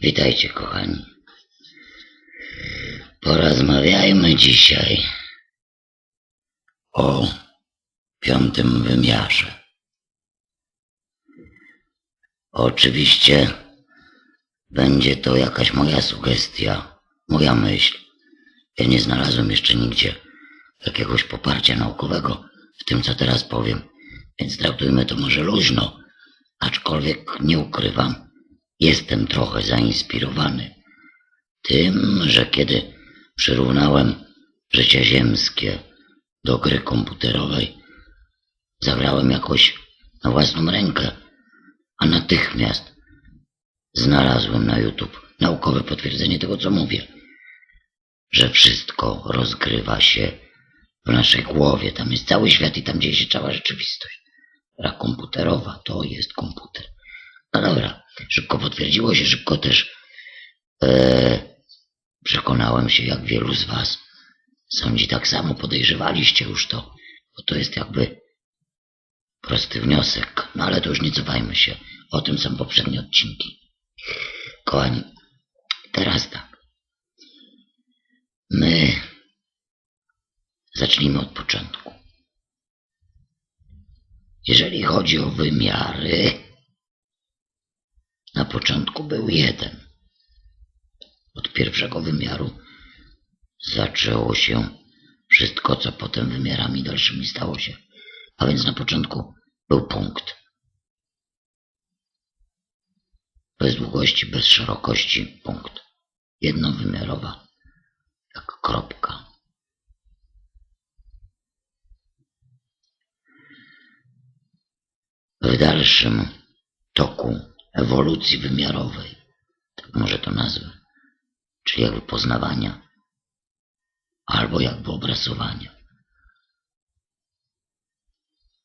Witajcie, kochani. Porozmawiajmy dzisiaj o piątym wymiarze. Oczywiście będzie to jakaś moja sugestia, moja myśl. Ja nie znalazłem jeszcze nigdzie jakiegoś poparcia naukowego w tym, co teraz powiem, więc traktujmy to może luźno, aczkolwiek nie ukrywam, jestem trochę zainspirowany tym, że kiedy przyrównałem życie ziemskie do gry komputerowej, zagrałem jakoś na własną rękę, a natychmiast znalazłem na YouTube naukowe potwierdzenie tego, co mówię, że wszystko rozgrywa się w naszej głowie. Tam jest cały świat i tam dzieje się cała rzeczywistość. Gra komputerowa to jest komputer. No dobra, szybko potwierdziło się, szybko też e, przekonałem się, jak wielu z was sądzi tak samo, podejrzewaliście już to, bo to jest jakby prosty wniosek, no ale to już nie cofajmy się, o tym są poprzednie odcinki. Kochani, teraz tak. My zacznijmy od początku. Jeżeli chodzi o wymiary, na początku był jeden. Od pierwszego wymiaru zaczęło się wszystko, co potem wymiarami dalszymi stało się. A więc na początku był punkt. Bez długości, bez szerokości punkt. Jednowymiarowa, jak kropka. W dalszym toku ewolucji wymiarowej, tak może to nazwę, czyli jakby poznawania, albo jakby obrazowania,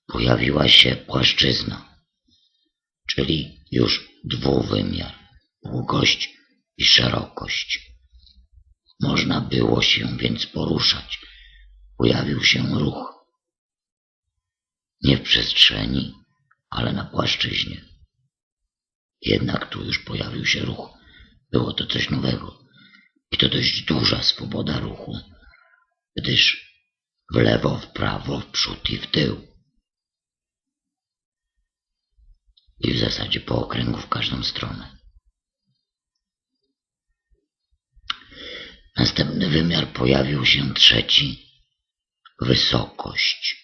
pojawiła się płaszczyzna, czyli już dwuwymiar, długość i szerokość. Można było się więc poruszać. Pojawił się ruch. Nie w przestrzeni, ale na płaszczyźnie. Jednak tu już pojawił się ruch. Było to coś nowego. I to dość duża swoboda ruchu, gdyż w lewo, w prawo, w przód i w tył. I w zasadzie po okręgu w każdą stronę. Następny wymiar pojawił się trzeci. Wysokość.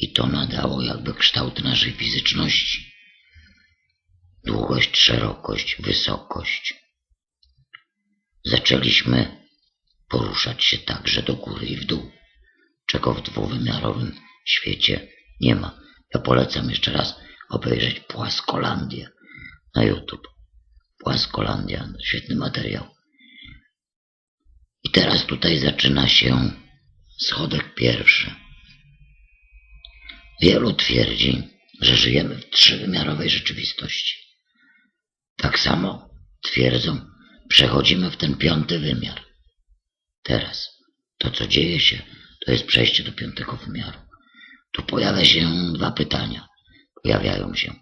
I to nadało jakby kształt naszej fizyczności. Długość, szerokość, wysokość. Zaczęliśmy poruszać się także do góry i w dół, czego w dwuwymiarowym świecie nie ma. Ja polecam jeszcze raz obejrzeć Płaskolandię na YouTube. Płaskolandia, świetny materiał. I teraz tutaj zaczyna się schodek pierwszy. Wielu twierdzi, że żyjemy w trzywymiarowej rzeczywistości. Tak samo twierdzą, przechodzimy w ten piąty wymiar. Teraz to, co dzieje się, to jest przejście do piątego wymiaru. Tu pojawia się dwa pytania. Pojawiają się.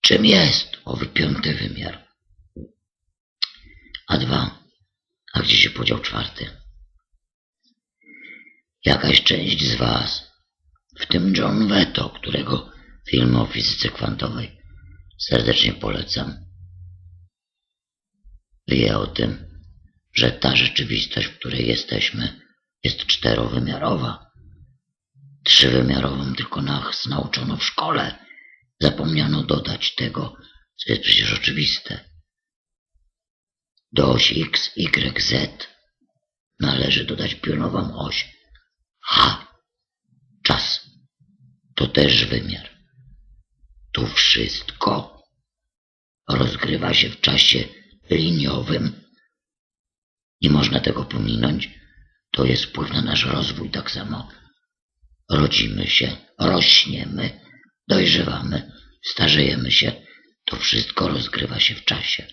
Czym jest owy piąty wymiar? A dwa, a gdzie się podział czwarty? Jakaś część z Was, w tym John Veto, którego film o fizyce kwantowej serdecznie polecam, wie o tym, że ta rzeczywistość, w której jesteśmy, jest czterowymiarowa. Trzywymiarową tylko nas nauczono w szkole. Zapomniano dodać tego, co jest przecież oczywiste. Do osi x, y, z należy dodać pionową oś h. To też wymiar. Tu wszystko rozgrywa się w czasie liniowym. Nie można tego pominąć. To jest wpływ na nasz rozwój tak samo. Rodzimy się, rośniemy, dojrzewamy, starzejemy się. To wszystko rozgrywa się w czasie.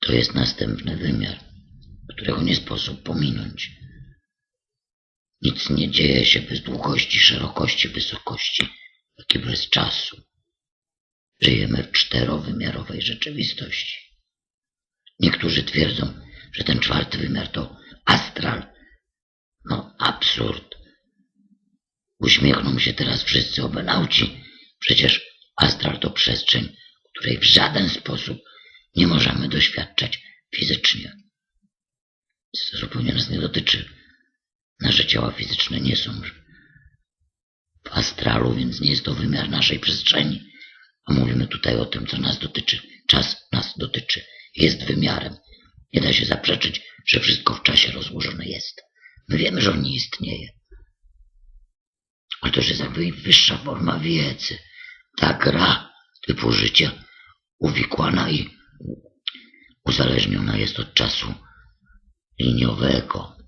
To jest następny wymiar, którego nie sposób pominąć. Nic nie dzieje się bez długości, szerokości, wysokości, jak i bez czasu. Żyjemy w czterowymiarowej rzeczywistości. Niektórzy twierdzą, że ten czwarty wymiar to astral. No, absurd. Uśmiechną się teraz wszyscy obenauci. Przecież astral to przestrzeń, której w żaden sposób nie możemy doświadczać fizycznie. To zupełnie nas nie dotyczy. Nasze ciała fizyczne nie są w astralu, więc nie jest to wymiar naszej przestrzeni. A mówimy tutaj o tym, co nas dotyczy. Czas nas dotyczy. Jest wymiarem. Nie da się zaprzeczyć, że wszystko w czasie rozłożone jest. My wiemy, że on nie istnieje. Ale to już jest wyższa forma wiedzy. Ta gra typu życia uwikłana i uzależniona jest od czasu liniowego.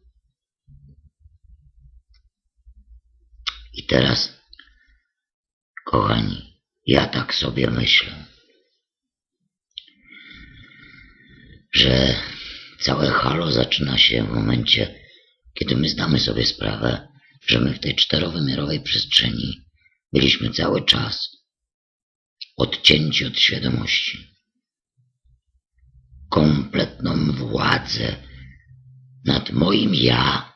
I teraz, kochani, ja tak sobie myślę, że całe halo zaczyna się w momencie, kiedy my zdamy sobie sprawę, że my w tej czterowymiarowej przestrzeni byliśmy cały czas odcięci od świadomości. Kompletną władzę nad moim ja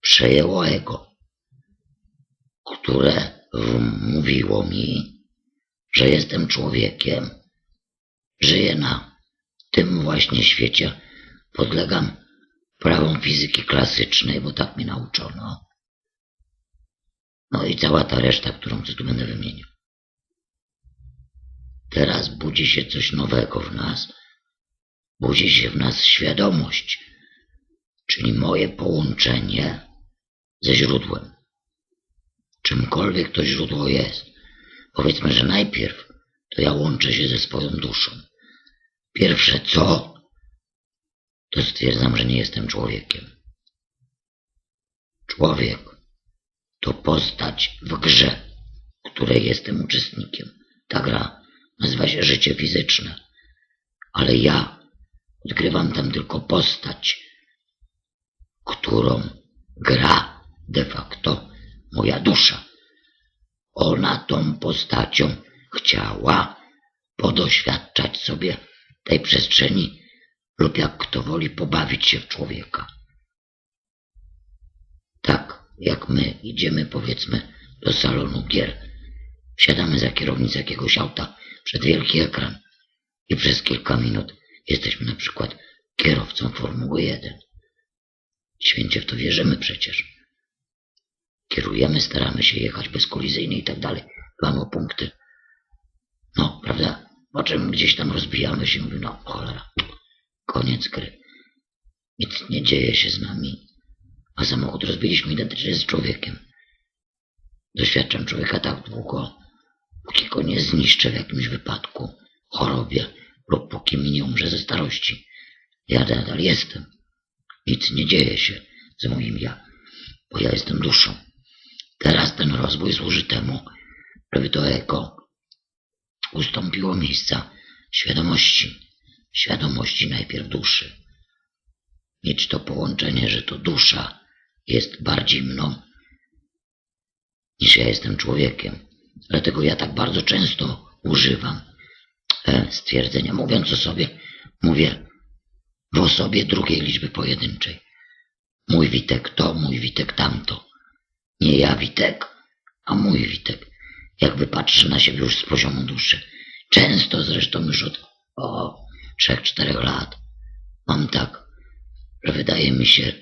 przejęło ego, które mówiło mi, że jestem człowiekiem, żyję na tym właśnie świecie, podlegam prawom fizyki klasycznej, bo tak mi nauczono. No i cała ta reszta, którą co tu będę wymieniał. Teraz budzi się coś nowego w nas. Budzi się w nas świadomość, czyli moje połączenie ze źródłem. Czymkolwiek to źródło jest. Powiedzmy, że najpierw to ja łączę się ze swoją duszą. Pierwsze co, to stwierdzam, że nie jestem człowiekiem. Człowiek to postać w grze, której jestem uczestnikiem. Ta gra nazywa się życie fizyczne. Ale ja odgrywam tam tylko postać, którą gra de facto moja dusza. Ona tą postacią chciała podoświadczać sobie tej przestrzeni lub jak kto woli pobawić się w człowieka. Tak jak my idziemy powiedzmy do salonu gier, wsiadamy za kierownicę jakiegoś auta przed wielki ekran i przez kilka minut jesteśmy na przykład kierowcą Formuły 1. Święcie w to wierzymy przecież. Kierujemy, staramy się jechać bezkolizyjnie i tak dalej. Dbamy o punkty. No, prawda? Po czym gdzieś tam rozbijamy się no cholera, koniec gry. Nic nie dzieje się z nami. A samochód rozbiliśmy identycznie z człowiekiem. Doświadczam człowieka tak długo, póki go nie zniszczę w jakimś wypadku, chorobie lub póki mi nie umrze ze starości. Ja nadal jestem. Nic nie dzieje się z moim ja, bo ja jestem duszą. Teraz ten rozwój służy temu, żeby to ego ustąpiło miejsca świadomości. Świadomości najpierw duszy. Mieć to połączenie, że to dusza jest bardziej mną niż ja jestem człowiekiem. Dlatego ja tak bardzo często używam e, stwierdzenia. Mówiąc o sobie, mówię w osobie drugiej liczby pojedynczej. Mój Witek to, mój Witek tamto. Nie ja Witek, a mój Witek. Jakby patrzy na siebie już z poziomu duszy. Często zresztą już od o trzech, czterech lat mam tak, że wydaje mi się,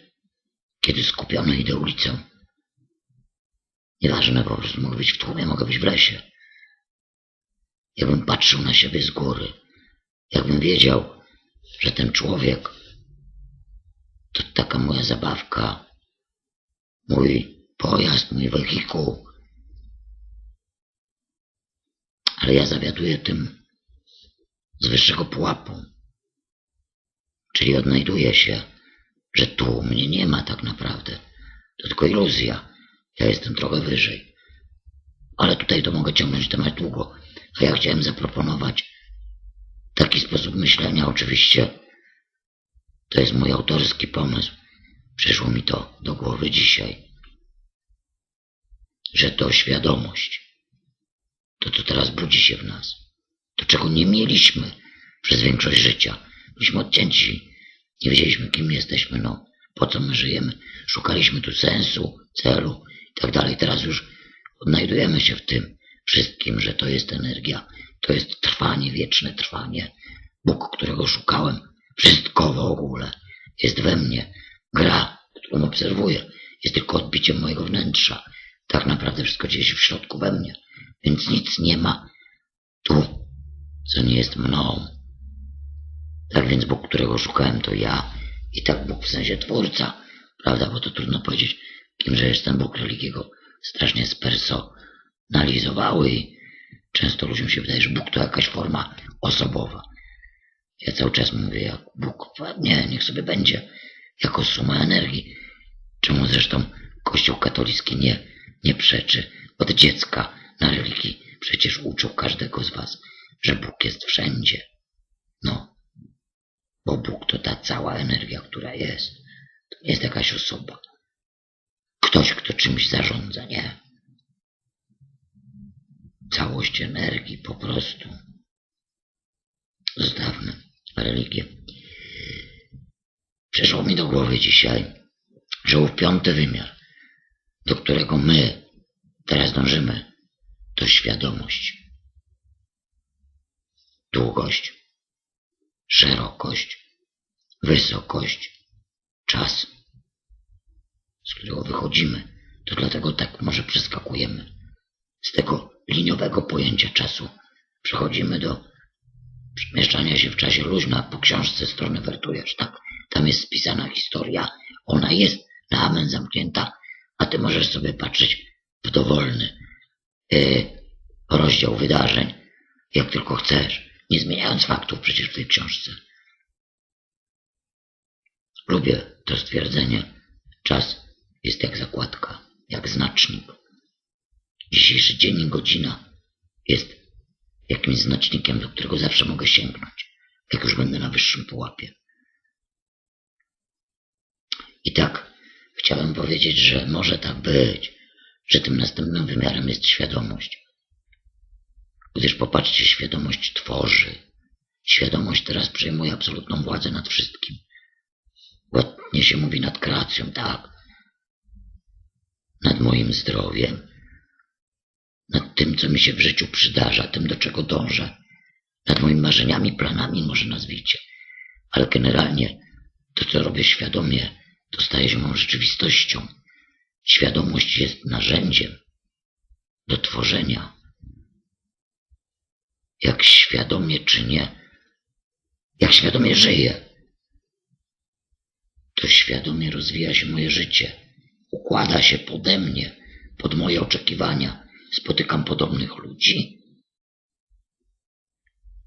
kiedy skupiony idę ulicą, Nieważne, po prostu mogę być w tłumie, mogę być w lesie. Jakbym patrzył na siebie z góry, jakbym wiedział, że ten człowiek to taka moja zabawka, mój pojazd, mój wehikuł. Ale ja zawiaduję tym z wyższego pułapu. Czyli odnajduję się, że tu mnie nie ma tak naprawdę. To tylko iluzja. Ja jestem trochę wyżej. Ale tutaj to mogę ciągnąć temat długo. A ja chciałem zaproponować taki sposób myślenia. Oczywiście to jest mój autorski pomysł. Przyszło mi to do głowy dzisiaj, że to świadomość, to co teraz budzi się w nas, to czego nie mieliśmy przez większość życia. Byliśmy odcięci, nie wiedzieliśmy kim jesteśmy, no, po co my żyjemy. Szukaliśmy tu sensu, celu i tak dalej. Teraz już odnajdujemy się w tym wszystkim, że to jest energia, to jest trwanie, wieczne trwanie. Bóg, którego szukałem, wszystko w ogóle jest we mnie. Gra, którą obserwuję, jest tylko odbiciem mojego wnętrza. Tak naprawdę wszystko dzieje się w środku we mnie, więc nic nie ma tu, co nie jest mną. Tak więc Bóg, którego szukałem, to ja. I tak Bóg w sensie twórca, prawda? Bo to trudno powiedzieć, kimże jest ten Bóg religiego strasznie spersonalizowały i często ludziom się wydaje, że Bóg to jakaś forma osobowa. Ja cały czas mówię, jak Bóg, nie, niech sobie będzie, jako suma energii. Czemu zresztą Kościół katolicki nie, nie przeczy od dziecka na religii. Przecież uczył każdego z was, że Bóg jest wszędzie. No, bo Bóg to ta cała energia, która jest. To nie jest jakaś osoba. Ktoś, kto czymś zarządza, nie. Całość energii po prostu. Zostawmy religię. Przyszło mi do głowy dzisiaj, że ów piąty wymiar, do którego my teraz dążymy, to świadomość. Długość, szerokość, wysokość, czas, z którego wychodzimy. To dlatego tak może przeskakujemy. Z tego liniowego pojęcia czasu przechodzimy do przemieszczania się w czasie luźno, po książce strony wertujesz, tak? Tam jest spisana historia. Ona jest na amen zamknięta, a ty możesz sobie patrzeć w dowolny yy, rozdział wydarzeń, jak tylko chcesz, nie zmieniając faktów przecież w tej książce. Lubię to stwierdzenie. Czas jest jak zakładka, jak znacznik. Dzisiejszy dzień i godzina jest jakimś znacznikiem, do którego zawsze mogę sięgnąć, jak już będę na wyższym pułapie. I tak chciałem powiedzieć, że może tak być, że tym następnym wymiarem jest świadomość. Gdyż popatrzcie, świadomość tworzy. Świadomość teraz przejmuje absolutną władzę nad wszystkim. Ładnie się mówi nad kreacją, tak. Nad moim zdrowiem, nad tym, co mi się w życiu przydarza, tym, do czego dążę, nad moimi marzeniami, planami, może nazwijcie. Ale generalnie to, co robię świadomie, to staje się rzeczywistością. Świadomość jest narzędziem do tworzenia. Jak świadomie czynię, jak świadomie żyję, to świadomie rozwija się moje życie, układa się pode mnie, pod moje oczekiwania. Spotykam podobnych ludzi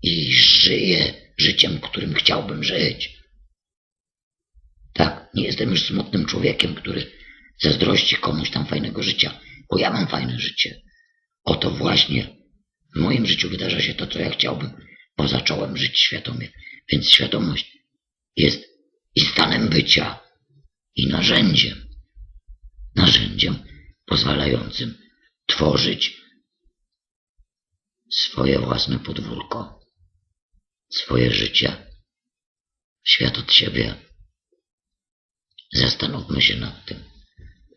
i żyję życiem, którym chciałbym żyć. Tak, nie jestem już smutnym człowiekiem, który zazdrości komuś tam fajnego życia, bo ja mam fajne życie. Oto właśnie w moim życiu wydarza się to, co ja chciałbym, bo zacząłem żyć świadomie. Więc świadomość jest i stanem bycia, i narzędziem. Narzędziem pozwalającym tworzyć swoje własne podwórko, swoje życie, świat od siebie. Zastanówmy się nad tym,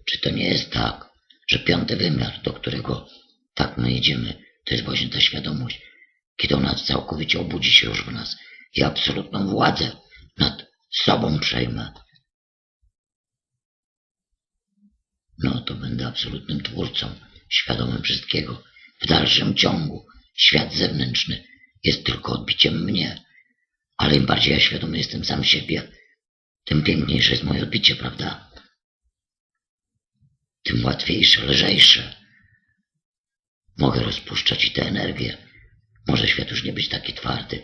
czy to nie jest tak, że piąty wymiar, do którego tak my idziemy, to jest właśnie ta świadomość, kiedy ona całkowicie obudzi się już w nas i absolutną władzę nad sobą przejmę. No to będę absolutnym twórcą, świadomym wszystkiego. W dalszym ciągu świat zewnętrzny jest tylko odbiciem mnie, ale im bardziej ja świadomy jestem sam siebie, tym piękniejsze jest moje odbicie, prawda? Tym łatwiejsze, lżejsze. Mogę rozpuszczać i tę energię. Może świat już nie być taki twardy.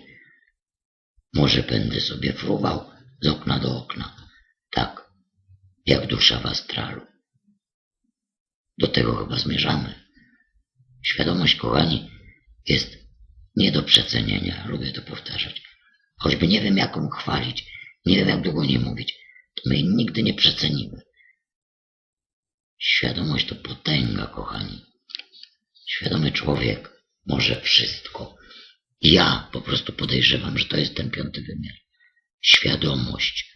Może będę sobie fruwał z okna do okna. Tak, jak dusza w astralu. Do tego chyba zmierzamy. Świadomość, kochani, jest nie do przecenienia. Lubię to powtarzać. Choćby nie wiem, jaką chwalić, nie jak długo nie mówić. my nigdy nie przecenimy. Świadomość to potęga, kochani. Świadomy człowiek może wszystko. Ja po prostu podejrzewam, że to jest ten piąty wymiar. Świadomość.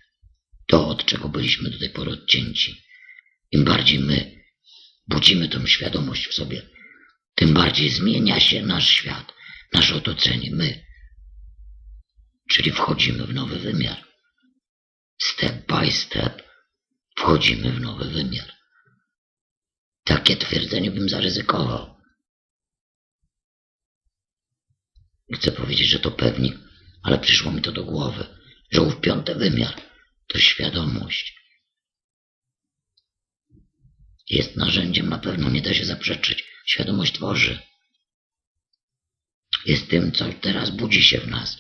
To, od czego byliśmy do tej pory odcięci. Im bardziej my budzimy tą świadomość w sobie, tym bardziej zmienia się nasz świat, nasze otoczenie, my. Czyli wchodzimy w nowy wymiar. Step by step wchodzimy w nowy wymiar. Takie twierdzenie bym zaryzykował. Chcę powiedzieć, że to pewnik, ale przyszło mi to do głowy, że ów piąty wymiar to świadomość. Jest narzędziem, na pewno nie da się zaprzeczyć. Świadomość tworzy. Jest tym, co teraz budzi się w nas.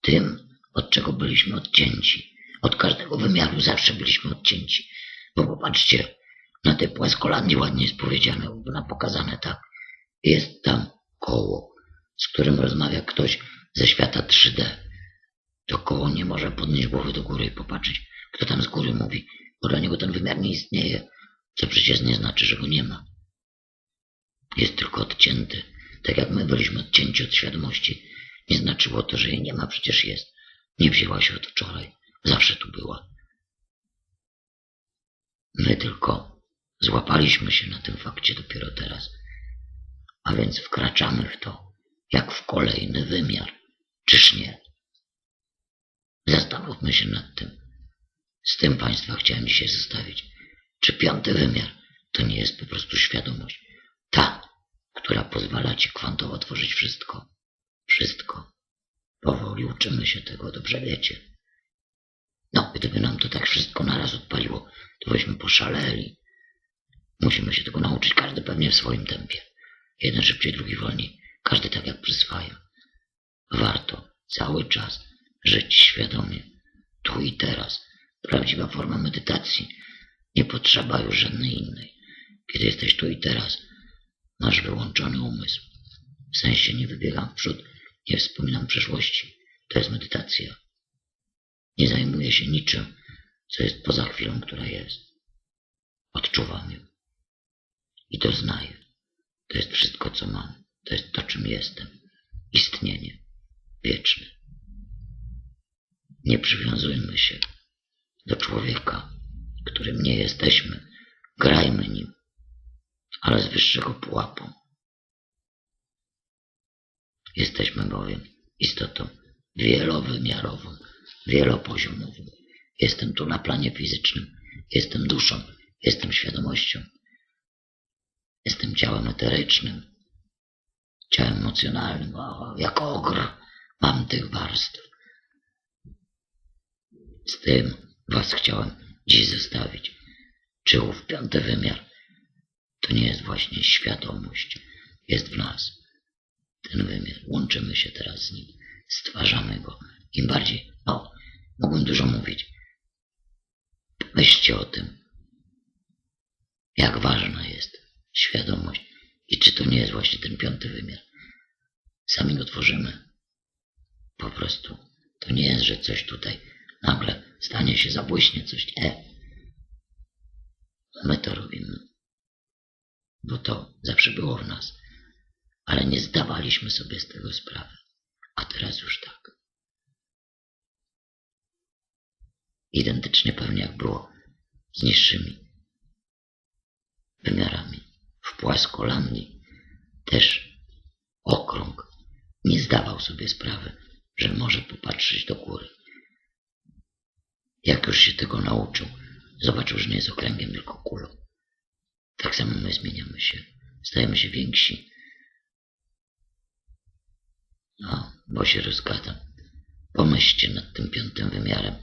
Tym, od czego byliśmy odcięci. Od każdego wymiaru zawsze byliśmy odcięci. Bo popatrzcie, na tej płaskolandii ładnie jest powiedziane, na pokazane tak. Jest tam koło, z którym rozmawia ktoś ze świata 3D. To koło nie może podnieść głowy do góry i popatrzeć, kto tam z góry mówi, bo dla niego ten wymiar nie istnieje, co przecież nie znaczy, że go nie ma. Jest tylko odcięty, tak jak my byliśmy odcięci od świadomości. Nie znaczyło to, że jej nie ma, przecież jest. Nie wzięła się od wczoraj, zawsze tu była. My tylko złapaliśmy się na tym fakcie dopiero teraz. A więc wkraczamy w to, jak w kolejny wymiar. Czyż nie? Zastanówmy się nad tym. Z tym Państwa chciałem dzisiaj zostawić. Czy piąty wymiar to nie jest po prostu świadomość? Ta, która pozwala Ci kwantowo tworzyć wszystko. Wszystko. Powoli uczymy się tego, dobrze wiecie. Gdyby nam to tak wszystko naraz odpaliło, to byśmy poszaleli. Musimy się tego nauczyć, każdy pewnie w swoim tempie. Jeden szybciej, drugi wolniej. Każdy tak jak przyswaja. Warto cały czas żyć świadomie. Tu i teraz. Prawdziwa forma medytacji. Nie potrzeba już żadnej innej. Kiedy jesteś tu i teraz, masz wyłączony umysł. W sensie nie wybiegam w przód, nie wspominam przeszłości. To jest medytacja. Nie zajmuję się niczym, co jest poza chwilą, która jest. Odczuwam ją. I doznaję. To jest wszystko, co mam. To jest to, czym jestem. Istnienie. Wieczne. Nie przywiązujmy się do człowieka, którym nie jesteśmy. Grajmy nim, ale z wyższego pułapu. Jesteśmy bowiem istotą wielowymiarową, wielopoziomową. Jestem tu na planie fizycznym, jestem duszą, jestem świadomością, jestem ciałem eterycznym, ciałem emocjonalnym, o, jak ogr mam tych warstw. Z tym was chciałem dziś zostawić. Czy ów piąty wymiar to nie jest właśnie świadomość, jest w nas. Ten wymiar, łączymy się teraz z nim, stwarzamy go. Im bardziej, o, mogłem dużo mówić. Myślcie o tym, jak ważna jest świadomość i czy to nie jest właśnie ten piąty wymiar. Sami go tworzymy. Po prostu. To nie jest, że coś tutaj nagle stanie się, zabłyśnie coś. Nie. My to robimy. Bo to zawsze było w nas. Ale nie zdawaliśmy sobie z tego sprawy. A teraz już tak. Identycznie pewnie jak było z niższymi wymiarami. W płaskolandii też okrąg nie zdawał sobie sprawy, że może popatrzeć do góry. Jak już się tego nauczył, zobaczył, że nie jest okręgiem, tylko kulą. Tak samo my zmieniamy się, stajemy się więksi. No, bo się rozgadam. Pomyślcie nad tym piątym wymiarem.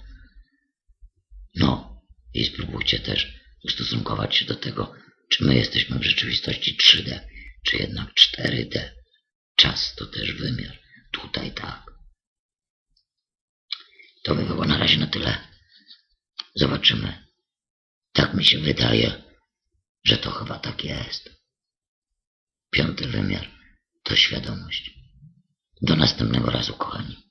No, i spróbujcie też ustosunkować się do tego, czy my jesteśmy w rzeczywistości 3D, czy jednak 4D. Czas to też wymiar. Tutaj tak. To by było na razie na tyle. Zobaczymy. Tak mi się wydaje, że to chyba tak jest. Piąty wymiar to świadomość. Do następnego razu, kochani.